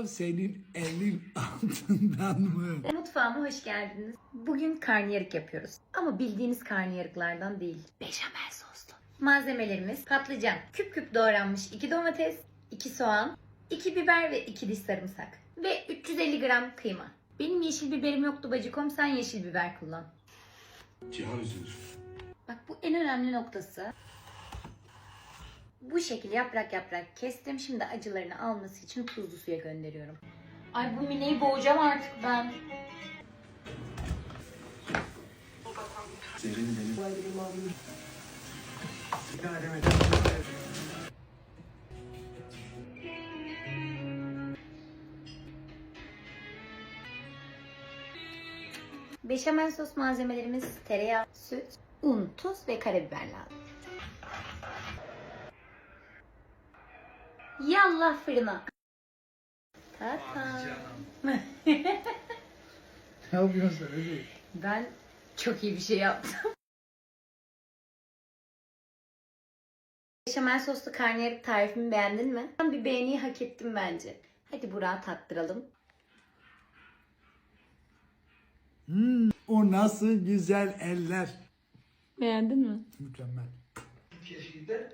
Senin elin altından mı? Mutfağıma hoş geldiniz. Bugün karnıyarık yapıyoruz. Ama bildiğiniz karnıyarıklardan değil. Beşamel soslu. Malzemelerimiz patlıcan, küp küp doğranmış 2 domates, 2 soğan, 2 biber ve 2 diş sarımsak. Ve 350 gram kıyma. Benim yeşil biberim yoktu bacıkom sen yeşil biber kullan. Cihan üzülür. Bak bu en önemli noktası. Bu şekilde yaprak yaprak kestim. Şimdi acılarını alması için tuzlu suya gönderiyorum. Ay bu mineyi boğacağım artık ben. Beşamel sos malzemelerimiz tereyağı, süt, un, tuz ve karabiber lazım. Yallah fırına. Tata. Ne yapıyorsun sen? Ben çok iyi bir şey yaptım. Beşamel soslu karnıyarık tarifimi beğendin mi? Ben bir beğeniyi hak ettim bence. Hadi Burak'a tattıralım. Hmm, o nasıl güzel eller. Beğendin mi? Mükemmel. Türkiye şeyinde